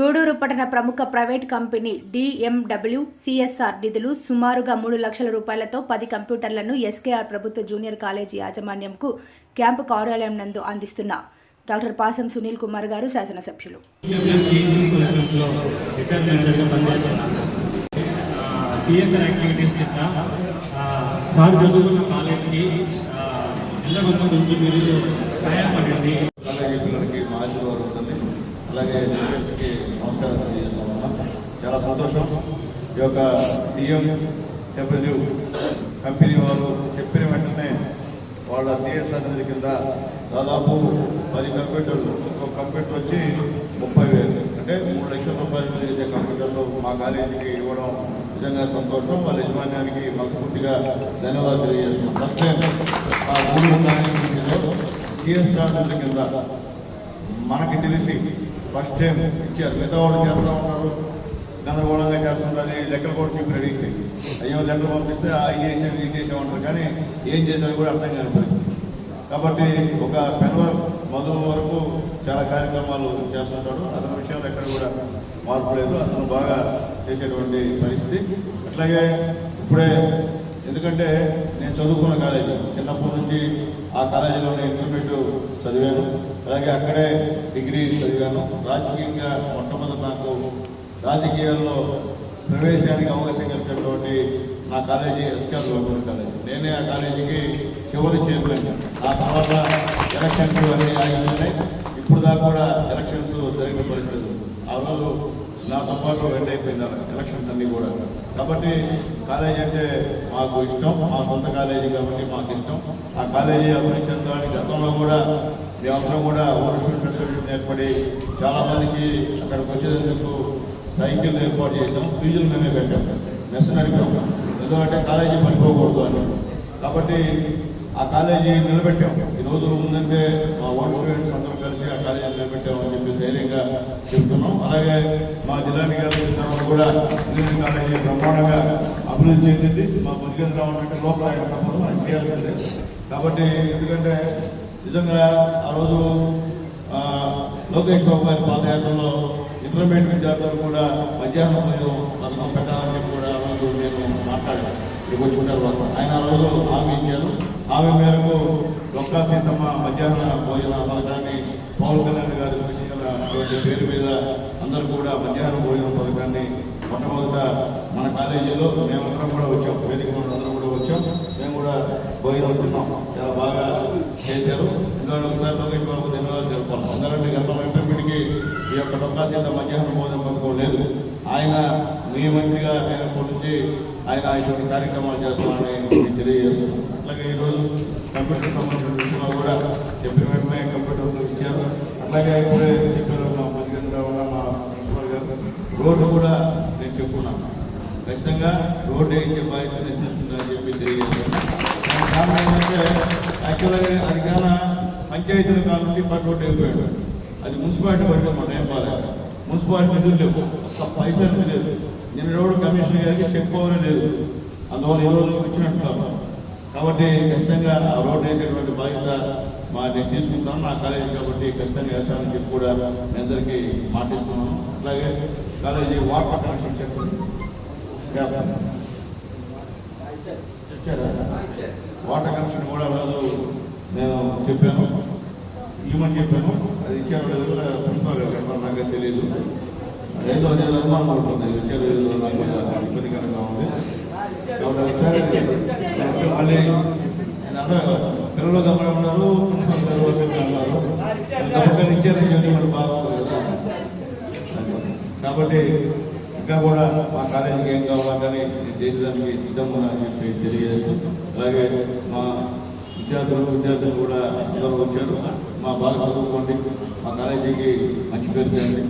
గూడూరు పట్టణ ప్రముఖ private company DMW CSR నిధులు సుమారుగా మూడు లక్షల రూపాయలతో పది కంప్యూటర్లను ఎస్కేఆర్ ప్రభుత్వ జూనియర్ కాలేజీ యాజమాన్యంకు క్యాంపు కార్యాలయం నందు అందిస్తున్న డాక్టర్ పాసం సునీల్ కుమార్ గారు శాసనసభ్యులు. సిఎస్ఆర్ యాక్టివిటీస్ కింద సార్ చదువుకున్న కాలేజీకి ఎంతో కొంత కొంచెం మీరు సహాయపడండి అలాగే పిల్లలకి మా ఆశీర్వాదం ఉంటుంది అలాగే టీచర్స్కి నమస్కారం తెలియజేస్తున్నాం చాలా సంతోషం. ఈ యొక్క డిఎం డబ్ల్యూ కంపెనీ వారు చెప్పిన వెంటనే వాళ్ళ సిఎస్ఆర్ నిధి కింద దాదాపు పది కంప్యూటర్లు ఒక కంప్యూటర్ వచ్చి ముప్పై వేలు. అంటే మూడు లక్షల రూపాయలు విలువ చేసే కంప్యూటర్లు మా కాలేజీకి ఇవ్వడం నిజంగా సంతోషం. వాళ్ళ యజమాన్యానికి మనస్ఫూర్తిగా ధన్యవాదాలు తెలియజేస్తున్నాం. ఫస్ట్ టైం ఆ మూడు కాలేజీలో సిఎస్ఆర్ నిధి కింద మనకి తెలిసి ఫస్ట్ టైం ఇచ్చారు. మిగతా వాళ్ళు చేస్తూ ఉంటారు గందరగోళంగా చేస్తుంటారు లెక్కలు కూడా చూపి అడిగితే అయ్యో లెక్కలు పంపిస్తే ఆ చేసాం ఇది చేసాం అంటారు. కానీ ఏం చేశారో కూడా అర్థం కాని పరిస్థితి. కాబట్టి ఒక పెన్వర్ మధు వరకు చాలా కార్యక్రమాలు చేస్తుంటాడు. అతని విషయాలు ఎక్కడ కూడా మార్పు లేదు. అతను బాగా చేసేటువంటి పరిస్థితి. అట్లాగే ఇప్పుడే ఎందుకంటే నేను చదువుకున్న కాలేజీ. చిన్నప్పటి నుంచి ఆ కాలేజీలోనే ఇంటర్మీడియట్ చదివాను. అలాగే అక్కడే డిగ్రీ చదివాను. రాజకీయంగా మొట్టమొదటి నాకు రాజకీయాల్లో ప్రవేశానికి అవకాశం కలిగినటువంటి నా కాలేజీ ఎస్కేఆర్ గవర్నమెంట్ కాలేజీ. నేనే ఆ కాలేజీకి చివరి చైర్మన్. ఆ తర్వాత ఎలక్షన్స్ అన్నీ ఆగిపోయినాయి ఇప్పుడు దాకా కూడా ఎలక్షన్స్ జరిగిన పరిస్థితి ఆ రోజు నాతో పాటు ఎండ్ అయిపోయింది ఎలక్షన్స్ అన్నీ కూడా. కాబట్టి కాలేజీ అంటే మాకు ఇష్టం మా సొంత కాలేజీ కాబట్టి మాకు ఇష్టం. ఆ కాలేజీ అభివృద్ధి చెందడానికి గతంలో కూడా మేమందరం కూడా ఓవర్ స్టూడెంట్ ఏర్పడి చాలామందికి అక్కడికి వచ్చేందుకు సైకిల్ ఏర్పాటు చేసాం ఫీజులు మేమే పెట్టాం మెస్ నడిపాం ఎందుకంటే కాలేజీ పడిపోకూడదు అని. కాబట్టి ఆ కాలేజీ నిలబెట్టాం. ఈ రోజు ఉందంటే మా ఓన్ స్టూడెంట్స్ అందరం కలిసి ఆ కాలేజీ నిలబెట్టామని చెప్పి ధైర్యంగా చెప్తున్నాం. అలాగే మా జిల్లాని గారు కూడా ఇంజనీరింగ్ కాలేజీ బ్రహ్మాండంగా అభివృద్ధి చెందింది. మా బుద్ధిగంధరావు అంటే లోపల ఆయన తప్పదు ఆయన చేయాల్సిందే. కాబట్టి ఎందుకంటే నిజంగా ఆ రోజు లోకేష్ బాబు గారి పాదయాత్రలో ఇంటర్మీడియట్ విద్యార్థులు కూడా మధ్యాహ్నం భోజనం పథకం పెట్టాలని చెప్పి కూడా రోజు నేను మాట్లాడాను ఇక్కడికి ఆయన ఆ రోజు హామీ ఇచ్చారు. హామీ మేరకు డొక్కా సీతమ్మ మధ్యాహ్న భోజన పథకాన్ని పవన్ కళ్యాణ్ గారి సూచించినటువంటి పేరు మీద అందరూ కూడా మధ్యాహ్న భోజన పథకాన్ని మొట్టమొదట మన కాలేజీలో మేమందరం కూడా వచ్చాం. వేదిక అందరం కూడా వచ్చాం. మేము కూడా భోజనం తిన్నాం. చాలా బాగా చేశారు. ఎందుకంటే ఒకసారి లోకేష్ బాబు ధన్యవాదాలు తెలుపాలి అందరంటే గతంలో ఇంటర్మీడియట్కి ఈ యొక్క డొక్కా సీత మధ్యాహ్న భోజన పథకం లేదు. ఆయన మీ మంత్రిగా అయినప్పటి నుంచి ఆయన ఇటువంటి కార్యక్రమాలు చేస్తామని మీకు తెలియజేస్తున్నాం అట్లాగే ఈరోజు కంప్యూటర్ సంబంధించిన విషయంలో కూడా చెప్పిన వెంటనే కంప్యూటర్లు ఇచ్చారు అట్లాగే ఇప్పుడే చెప్పారు మా భుజగేంద్రరావు మా ప్రిన్సిపల్ గారు. రోడ్డు కూడా నేను చెప్పుకున్నాను. ఖచ్చితంగా రోడ్డు వేయించే బాధ్యత నేను తీసుకుంటానని చెప్పి తెలియజేస్తున్నాను. కారణం ఏంటంటే యాక్చువల్గా అది పంచాయతీల కాలం నుండి పట్టు రోడ్డు అయిపోయాడు. అది మున్సిపాలిటీ పట్టుకోమంటే ఏం బాలేదు మున్సిపాలిటీ నిధులు లేవు. ఒక్క పైసా లేదు నేను రోడ్డు కమిషనర్ గారికి చెప్పుకోవడం లేదు. అందువల్ల ఈరోజు ఇచ్చినట్టున్నాము కాబట్టి ఖచ్చితంగా ఆ రోడ్డు వేసేటువంటి బాధ్యత మా నేను తీసుకుంటాను నా కాలేజీ కాబట్టి ఖచ్చితంగా వేస్తానని చెప్పి కూడా మీ అందరికీ మాటిస్తున్నాను. అలాగే కాలేజీ వాటర్ కనెక్షన్ చెప్పండి. వాటర్ కనెక్షన్ కూడా రోజు నేను చెప్పాను. ఇవ్వమని చెప్పాను. అది ఇచ్చారు కూడా ప్రిన్సిపల్ గారు చెప్పారు నాకే తెలియదు. ఏదో ఏదో అనుమానం ఉంటుంది ఇచ్చారు ఏదో నాకు ఇబ్బందికరంగా ఉంది. మళ్ళీ పిల్లలు గమనం ఉన్నారు. ప్రిన్సిపల్ బాగుంది కదా. కాబట్టి ఇంకా కూడా మా కాలేజీకి ఏం కావాలా కానీ నేను చేసేదానికి సిద్ధంగా అని చెప్పి తెలియజేస్తూ అలాగే మా విద్యార్థులు విద్యార్థులు కూడా అందరూ వచ్చారు. మా బాగా చదువుకోండి. మా కాలేజీకి మంచి పేరు చేయండి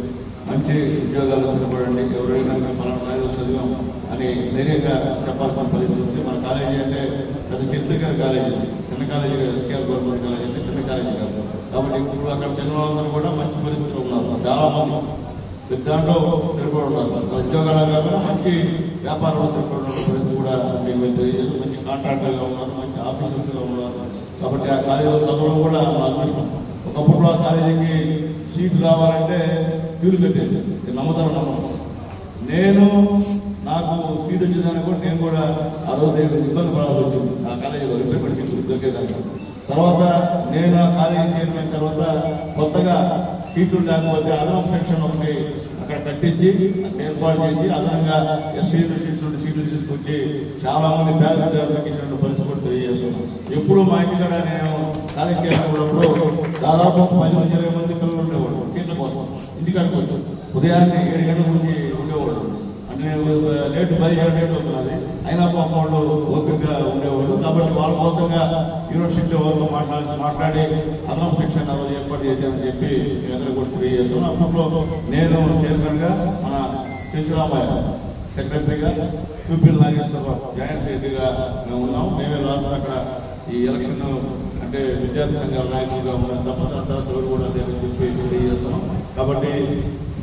మంచి ఉద్యోగాలు స్థిరపడండి ఎవరైనా మనం పలానా కాలేజీలో చదివాం అని ధైర్యంగా చెప్పాల్సిన పరిస్థితి ఉంది. మన కాలేజీ అంటే పెద్ద చిత్రకర కాలేజీ. చిన్న కాలేజీ కాదు ఎస్కేఆర్ గవర్నమెంట్ కాలేజీ అంటే చిన్న కాలేజీ కాదు. కాబట్టి ఇప్పుడు అక్కడ చదివిన వాళ్ళందరూ కూడా మంచి పరిస్థితిలో ఉన్నారు. చాలా మంది దాంట్లో స్థిరపడి ఉన్నారు. ఉద్యోగాలు కాకుండా మంచి వ్యాపారంలో స్థిరపడి ఉన్న పరిస్థితి కూడా మీకు తెలియజేసి మంచి కాంట్రాక్టర్గా ఉన్నారు మంచి ఆఫీసర్స్గా ఉన్నారు. కాబట్టి ఆ కాలేజీలో చదవడం కూడా మా అదృష్టం. ఒకప్పుడు ఆ కాలేజీకి సీట్ రావాలంటే క్యూలు కట్టేది ఇది నేను నాకు సీట్ వచ్చేదాన్ని కూడా నేను కూడా ఆ రోజు ఇబ్బంది పడాల్సి వచ్చింది. ఆ కాలేజీలో రిపేర్మెంట్ సీట్ దొరికేదానికి. తర్వాత నేను ఆ కాలేజీ చైర్మన్ తర్వాత కొత్తగా సీట్లు లేకపోతే అదనపు సెక్షన్ ఒకటి అక్కడ కట్టించి ఏర్పాటు చేసి అదనంగా ఎస్సీ సీట్ నుండి సీట్లు తీసుకొచ్చి చాలామంది పేద విద్యార్థులకు ఇచ్చిన పరిస్థితి కూడా తెలియజేస్తున్నాం. ఎప్పుడు మా ఇంటికాడ నేను కాలేజీ చేసినప్పుడు దాదాపు పది ఇరవై మంది పిల్లలు ఉండేవాడు సీట్ల కోసం ఇంటికాడికి వచ్చి ఉదయాన్నే ఏడు గంటల నుంచి ఉండేవాడు. అంటే నేను లేట్ పదిహేడు లేట్ అవుతున్నది. అయినా పాపం వాళ్ళు ఓపికగా ఉండేవాళ్ళు కాబట్టి వాళ్ళ కోసంగా యూనివర్సిటీ వాళ్ళతో మాట్లాడి మాట్లాడి అన్నం శిక్షణ రోజు ఏర్పాటు చేశానని చెప్పి మీ అందరూ కూడా తెలియజేస్తున్నాను అప్పట్లో నేను చైర్మన్గా మన చెంచురామయ్య సెక్రటరీగా యూపీఎల్ నాగేశ్వరరావు జాయింట్ సెక్రటరీగా మేము ఉన్నాం. మేమే లాస్ట్ అక్కడ ఈ ఎలక్షన్ అంటే విద్యార్థి సంఘాల నాయకులుగా ఉన్నాం. తప్ప దాని తర్వాత కూడా లేదని చెప్పి తెలియజేస్తున్నాం కాబట్టి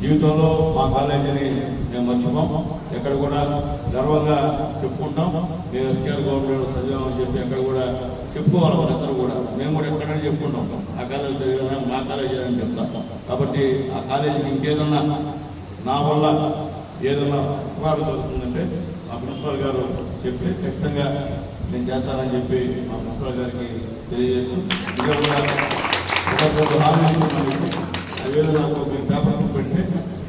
జీవితంలో మా కాలేజీని మేము మర్చిపోం ఎక్కడ కూడా గర్వంగా చెప్పుకుంటాం. మేము ఎస్కేఆర్ గవర్నమెంట్ చదివామని చెప్పి ఎక్కడ కూడా చెప్పుకోవాలి మనందరూ కూడా. మేము కూడా ఎక్కడైనా చెప్పుకుంటాం. ఆ కాలేజీ చదివాం మా కాలేజీ అని చెప్తాం. కాబట్టి ఆ కాలేజీకి ఇంకేదన్నా నా వల్ల ఏదైనా ఉపకారం దొరుకుతుందంటే మా ప్రిన్సిపాల్ గారు చెప్పి ఖచ్చితంగా నేను చేస్తానని చెప్పి మా ప్రిన్సిపాల్ గారికి తెలియజేస్తూ ఇంకా కూడా నాకు పెట్టి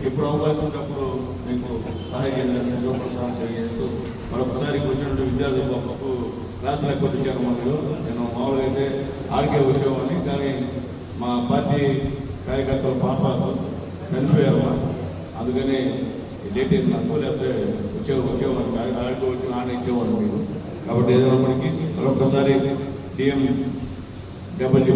ఎప్పుడు అవకాశం ఉన్నప్పుడు మీకు సహాయం చేయాలని చూపిస్తానని తెలియజేస్తూ మరొకసారి వచ్చినటువంటి విద్యార్థులు బాబుకు క్లాసులు ఎక్కువ ఇచ్చారు నేను మామూలుగా అయితే ఆడికే వచ్చామని కానీ మా పార్టీ కార్యకర్తల పాప చనిపోయారు. అందుకని డేట్ ఏంది నాకు లేకపోతే వచ్చే వచ్చేవారు ఆడికి వచ్చి ఆడ ఇచ్చేవారు మీరు కాబట్టి ఏదైనప్పటికీ మరొకసారి డిఎం డబ్ల్యూ